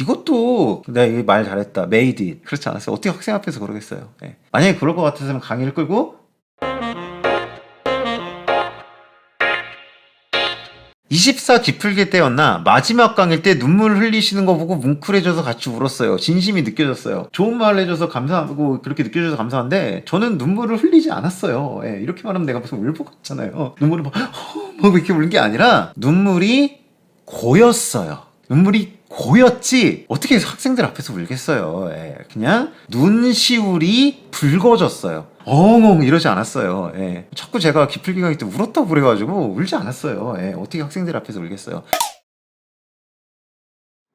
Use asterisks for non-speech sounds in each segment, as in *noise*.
이것도 내가 이말 잘했다. 메이드. 그렇지 않았어요. 어떻게 학생 앞에서 그러겠어요. 예. 만약에 그럴 것 같았으면 강의를 끌고 24 기풀기 때였나 마지막 강의 때 눈물 흘리시는 거 보고 뭉클해져서 같이 울었어요. 진심이 느껴졌어요. 좋은 말 해줘서 감사하고 그렇게 느껴져서 감사한데 저는 눈물을 흘리지 않았어요. 예, 이렇게 말하면 내가 무슨 울보 같잖아요. 눈물을 막, 어, *laughs* 막 이렇게 울는 게 아니라 눈물이 고였어요. 눈물이 고였지 어떻게 학생들 앞에서 울겠어요. 예, 그냥 눈시울이 붉어졌어요. 엉엉 이러지 않았어요. 예. 자꾸 제가 기풀기 강의 때 울었다고 그래가지고 울지 않았어요. 예, 어떻게 학생들 앞에서 울겠어요.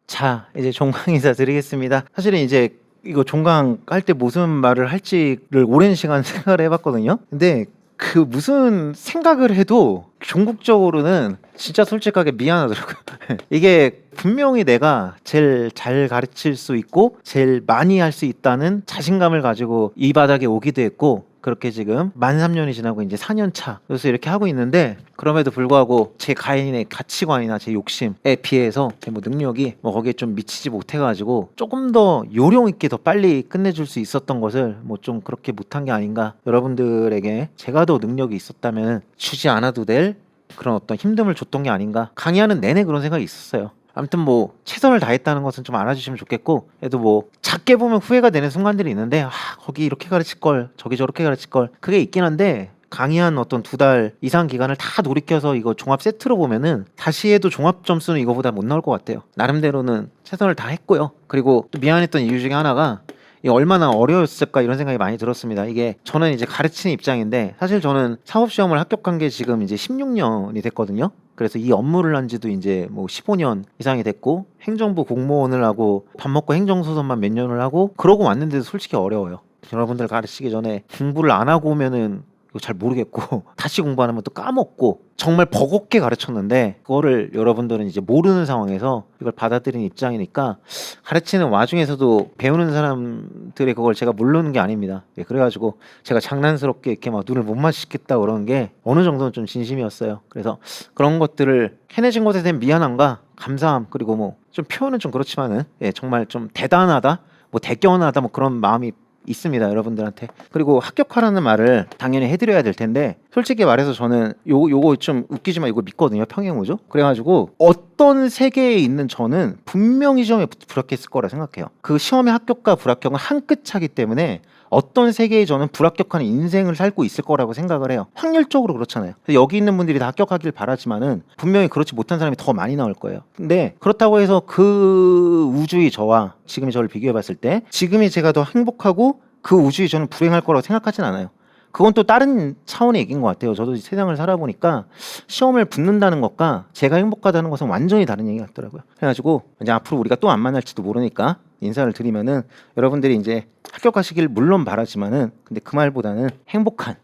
자, 이제 종강 인사 드리겠습니다. 사실은 이제 이거 종강 할 때 무슨 말을 할지를 오랜 시간 *laughs* 생각을 해봤거든요. 근데 그 무슨 생각을 해도 종국적으로는 진짜 솔직하게 미안하더라고요. *laughs* 이게 분명히 내가 제일 잘 가르칠 수 있고 제일 많이 할 수 있다는 자신감을 가지고 이 바닥에 오기도 했고 그렇게 지금 만 3년이 지나고 이제 4년 차. 그래서 이렇게 하고 있는데 그럼에도 불구하고 제 가인의 가치관이나 제 욕심에 비해서 제 뭐 능력이 뭐 거기에 좀 미치지 못해 가지고 조금 더 요령 있게 더 빨리 끝내 줄 수 있었던 것을 뭐 좀 그렇게 못한 게 아닌가. 여러분들에게 제가 더 능력이 있었다면 주지 않아도 될 그런 어떤 힘듦을 줬던 게 아닌가. 강의하는 내내 그런 생각이 있었어요. 아무튼 뭐 최선을 다했다는 것은 좀 알아주시면 좋겠고 그래도 뭐 작게 보면 후회가 되는 순간들이 있는데 아 거기 이렇게 가르칠 걸 저기 저렇게 가르칠 걸 그게 있긴 한데 강의한 어떤 두 달 이상 기간을 다 돌이켜서 이거 종합 세트로 보면은 다시 해도 종합 점수는 이거보다 못 나올 것 같아요 나름대로는 최선을 다 했고요 그리고 또 미안했던 이유 중에 하나가 이 얼마나 어려웠을까 이런 생각이 많이 들었습니다. 이게 저는 이제 가르치는 입장인데 사실 저는 사업 시험을 합격한 게 지금 이제 16년이 됐거든요. 그래서 이 업무를 한 지도 이제 뭐 15년 이상이 됐고 행정부 공무원을 하고 밥 먹고 행정소설만 몇 년을 하고 그러고 왔는데도 솔직히 어려워요. 여러분들 가르치기 전에 공부를 안 하고 오면은 이거 잘 모르겠고 *laughs* 다시 공부 안 하면 또 까먹고 정말 버겁게 가르쳤는데 그거를 여러분들은 이제 모르는 상황에서 이걸 받아들인 입장이니까 가르치는 와중에서도 배우는 사람들의 그걸 제가 모르는 게 아닙니다. 예, 그래가지고 제가 장난스럽게 이렇게 막 눈을 못 마주치겠다 그러는 게 어느 정도는 좀 진심이었어요. 그래서 그런 것들을 해내신 것에 대한 미안함과 감사함 그리고 뭐 좀 표현은 좀 그렇지만은 예, 정말 좀 대단하다 뭐 대견하다 뭐 그런 마음이 있습니다 여러분들한테. 그리고 합격하라는 말을 당연히 해드려야 될 텐데 솔직히 말해서 저는 요 요거 좀 웃기지만 이거 믿거든요 평행우죠 그래가지고 어떤 세계에 있는 저는 분명히 시험에 부- 불합격했을 거라 생각해요. 그 시험의 합격과 불합격은 한 끗 차기 때문에 어떤 세계에 저는 불합격하는 인생을 살고 있을 거라고 생각을 해요. 확률적으로 그렇잖아요. 여기 있는 분들이 다 합격하길 바라지만은 분명히 그렇지 못한 사람이 더 많이 나올 거예요. 근데 그렇다고 해서 그 우주의 저와 지금의 저를 비교해 봤을 때 지금의 제가 더 행복하고 그 우주의 저는 불행할 거라고 생각하진 않아요 그건 또 다른 차원의 얘기인 것 같아요. 저도 이 세상을 살아보니까 시험을 붙는다는 것과 제가 행복하다는 것은 완전히 다른 얘기 같더라고요. 그래가지고 이제 앞으로 우리가 또 안 만날지도 모르니까 인사를 드리면은 여러분들이 이제 합격하시길 물론 바라지만은 근데 그 말보다는 행복한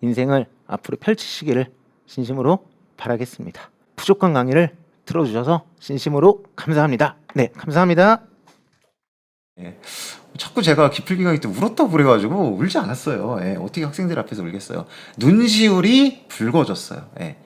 인생을 앞으로 펼치시기를 진심으로 바라겠습니다. 부족한 강의를 들어주셔서 진심으로 감사합니다. 네, 감사합니다. 자꾸 제가 기풀기 강의 때 울었다고 그래가지고 울지 않았어요. 예, 어떻게 학생들 앞에서 울겠어요. 눈시울이 붉어졌어요. 예.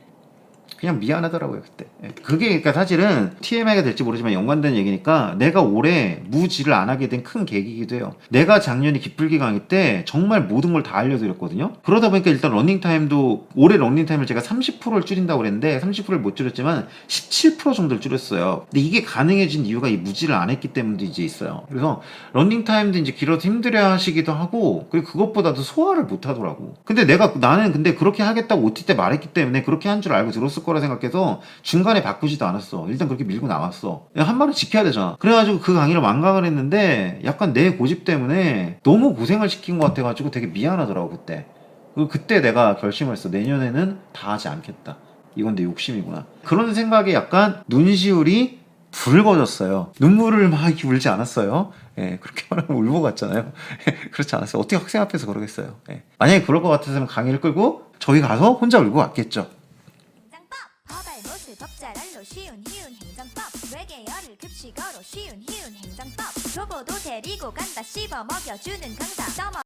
그냥 미안하더라고요 그때. 예. 그게 그러니까 사실은 TMI가 될지 모르지만 연관된 얘기니까 내가 올해 무지를 안 하게 된 큰 계기이기도 해요. 내가 작년에 기풀기 강의 때 정말 모든 걸 다 알려드렸거든요. 그러다 보니까 일단 러닝 타임도 올해 러닝 타임을 제가 30%를 줄인다고 그랬는데 30%를 못 줄였지만 17% 정도를 줄였어요. 근데 이게 가능해진 이유가 이 무지를 안 했기 때문도 이제 있어요. 그래서 러닝 타임도 이제 길어서 힘들어 하시기도 하고 그리고 그것보다도 소화를 못 하더라고. 근데 내가 나는 근데 그렇게 하겠다고 OT 때 말했기 때문에 그렇게 한 줄 알고 들었을 거라 생각해서 중간에 바꾸지도 않았어. 일단 그렇게 밀고 나왔어. 한 말은 지켜야 되잖아. 그래가지고 그 강의를 완강을 했는데 약간 내 고집 때문에 너무 고생을 시킨 것 같아가지고 되게 미안하더라고 그때. 그 그때 내가 결심을 했어. 내년에는 다 하지 않겠다. 이건 내 욕심이구나. 그런 생각에 약간 눈시울이 붉어졌어요. 눈물을 막 울지 않았어요. 예, 그렇게 *laughs* 말하면 울보 같잖아요. 그렇지 않았어요. 어떻게 학생 앞에서 그러겠어요. 예. 만약에 그럴 것 같았으면 강의를 끌고 저기 가서 혼자 울고 왔겠죠. 행정법 허발못을 법잘알로 쉬운 희운 행정법. 외계어를 급식어로 쉬운 희운 행정법. 교보도 데리고 간다 씹어 먹여주는 강사